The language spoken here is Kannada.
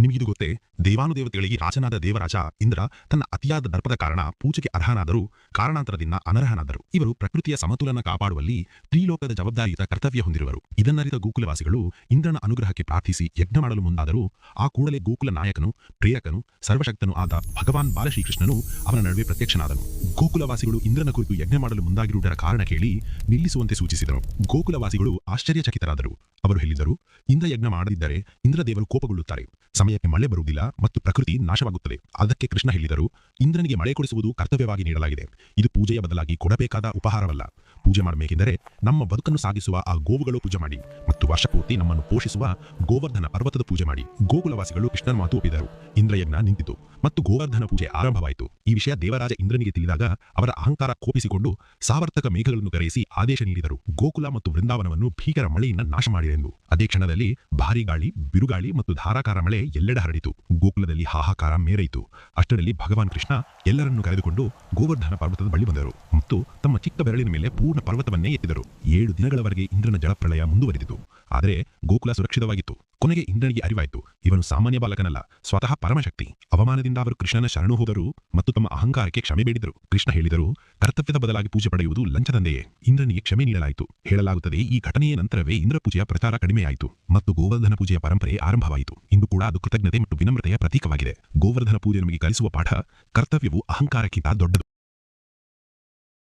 ನಿಮಗಿದು ಗೊತ್ತೇ, ದೇವಾನುದೇವತೆಗಳಿಗೆ ರಾಜನಾದ ದೇವರಾಜ ಇಂದ್ರ ತನ್ನ ಅತಿಯಾದ ದರ್ಪದ ಕಾರಣ ಪೂಜೆಗೆ ಅರ್ಹನಾದರೂ ಕಾರಣಾಂತರದಿಂದ ಅನರ್ಹನಾದರು. ಇವರು ಪ್ರಕೃತಿಯ ಸಮತೋಲನ ಕಾಪಾಡುವಲ್ಲಿ ತ್ರಿಲೋಕದ ಜವಾಬ್ದಾರಿಯುತ ಕರ್ತವ್ಯ ಹೊಂದಿರುವರು. ಇದನ್ನರಿತ ಗೋಕುಲವಾಸಿಗಳು ಇಂದ್ರನ ಅನುಗ್ರಹಕ್ಕೆ ಪ್ರಾರ್ಥಿಸಿ ಯಜ್ಞ ಮಾಡಲು ಮುಂದಾದರೂ ಆ ಕೂಡಲೇ ಗೋಕುಲ ನಾಯಕನು, ಪ್ರೇರಕನು, ಸರ್ವಶಕ್ತನು ಆದ ಭಗವಾನ್ ಬಾಲಶ್ರೀಕೃಷ್ಣನು ಅವನ ನಡುವೆ ಪ್ರತ್ಯಕ್ಷನಾದನು. ಗೋಕುಲವಾಸಿಗಳು ಇಂದ್ರನ ಕುರಿತು ಯಜ್ಞ ಮಾಡಲು ಮುಂದಾಗಿರುವುದರ ಕಾರಣ ಕೇಳಿ ನಿಲ್ಲಿಸುವಂತೆ ಸೂಚಿಸಿದರು ಗೋಕುಲವಾಸಿಗಳು ಆಶ್ಚರ್ಯಚಕಿತರಾದರು. ಅವರು ಹೇಳಿದರು ಇಂದ್ರ ಯಜ್ಞ ಮಾಡದಿದ್ದರೆ ಇಂದ್ರದೇವರು ಕೋಪಗೊಳ್ಳುತ್ತಾರೆ. ಸಮಯಕ್ಕೆ ಮಳೆ ಬರುವುದಿಲ್ಲ ಮತ್ತು ಪ್ರಕೃತಿ ನಾಶವಾಗುತ್ತದೆ. ಅದಕ್ಕೆ ಕೃಷ್ಣ ಹೇಳಿದರು, ಇಂದ್ರನಿಗೆ ಮಳೆ ಕೊಡಿಸುವುದು ಕರ್ತವ್ಯವಾಗಿ ನೀಡಲಾಗಿದೆ. ಇದು ಪೂಜೆಯ ಬದಲಾಗಿ ಕೊಡಬೇಕಾದ ಉಪಹಾರವಲ್ಲ. ಪೂಜೆ ಮಾಡಬೇಕೆಂದರೆ ನಮ್ಮ ಬದುಕನ್ನು ಸಾಗಿಸುವ ಆ ಗೋವುಗಳು ಪೂಜೆ ಮಾಡಿ ಮತ್ತು ವರ್ಷಪೂರ್ತಿ ನಮ್ಮನ್ನು ಪೋಷಿಸುವ ಗೋವರ್ಧನ ಪರ್ವತದ ಪೂಜೆ ಮಾಡಿ. ಗೋಕುಲವಾಸಿಗಳು ಕೃಷ್ಣನ ಮಾತು ಒಪ್ಪಿದರು. ಇಂದ್ರಯಜ್ಞ ನಿಂತಿತು ಮತ್ತು ಗೋವರ್ಧನ ಪೂಜೆ ಆರಂಭವಾಯಿತು. ಈ ವಿಷಯ ದೇವರಾಜ ಇಂದ್ರನಿಗೆ ತಿಳಿದಾಗ ಅವರ ಅಹಂಕಾರ ಕೋಪಿಸಿಕೊಂಡು ಸಾವರ್ತಕ ಮೇಘಗಳನ್ನು ಕರೆಯಿಸಿ ಆದೇಶ ನೀಡಿದರು. ಗೋಕುಲ ಮತ್ತು ವೃಂದಾವನವನ್ನು ಭೀಕರ ಮಳೆಯಿಂದ ನಾಶ ಮಾಡಿರೆಂದು ಅದೇ ಕ್ಷಣದಲ್ಲಿ ಭಾರಿ ಗಾಳಿ ಬಿರುಗಾಳಿ ಮತ್ತು ಧಾರಾಕಾರ ಮಳೆ ಎಲ್ಲೆಡೆ ಹರಡಿತು. ಗೋಕುಲದಲ್ಲಿ ಹಾಹಾಕಾರ ಮೇರೆಯಿತು ಅಷ್ಟರಲ್ಲಿ ಭಗವಾನ್ ಕೃಷ್ಣ ಎಲ್ಲರನ್ನು ಕರೆದುಕೊಂಡು ಗೋವರ್ಧನ ಪರ್ವತದ ಬಳಿ ಬಂದರು ಮತ್ತು ತಮ್ಮ ಚಿಕ್ಕ ಬೆರಳಿನ ಮೇಲೆ ಪೂರ್ಣ ಪರ್ವತವನ್ನೇ ಎತ್ತಿದರು. ಏಳು ದಿನಗಳವರೆಗೆ ಇಂದ್ರನ ಜಲಪ್ರಳಯ ಮುಂದುವರೆದಿತು. ಆದರೆ ಗೋಕುಲ ಸುರಕ್ಷಿತವಾಗಿತ್ತು. ಕೊನೆಗೆ ಇಂದ್ರನಿಗೆ ಅರಿವಾಯಿತು. ಇವನು ಸಾಮಾನ್ಯ ಬಾಲಕನಲ್ಲ, ಸ್ವತಃ ಪರಮಶಕ್ತಿ. ಅವಮಾನದಿಂದ ಅವರು ಕೃಷ್ಣನ ಶರಣು ಹೋದರು ಮತ್ತು ತಮ್ಮ ಅಹಂಕಾರಕ್ಕೆ ಕ್ಷಮೆ ಬೇಡಿದರು. ಕೃಷ್ಣ ಹೇಳಿದರು ಕರ್ತವ್ಯದ ಬದಲಾಗಿ ಪೂಜೆ ಪಡೆಯುವುದು ಲಂಚದಂದೆಯೇ? ಇಂದ್ರನಿಗೆ ಕ್ಷಮೆ ನೀಡಲಾಯಿತು. ಹೇಳಲಾಗುತ್ತದೆ, ಈ ಘಟನೆಯ ನಂತರವೇ ಇಂದ್ರ ಪೂಜೆಯ ಪ್ರಚಾರ ಕಡಿಮೆಯಾಯಿತು ಮತ್ತು ಗೋವರ್ಧನ ಪೂಜೆಯ ಪರಂಪರೆ ಆರಂಭವಾಯಿತು. ಇಂದು ಕೂಡ ಅದು ಕೃತಜ್ಞತೆ ಮತ್ತು ವಿನಮ್ರತೆಯ ಪ್ರತೀಕವಾಗಿದೆ. ಗೋವರ್ಧನ ಪೂಜೆ ನಮಗೆ ಕಲಿಸುವ ಪಾಠ ಕರ್ತವ್ಯವು ಅಹಂಕಾರಕ್ಕಿಂತ ದೊಡ್ಡದು.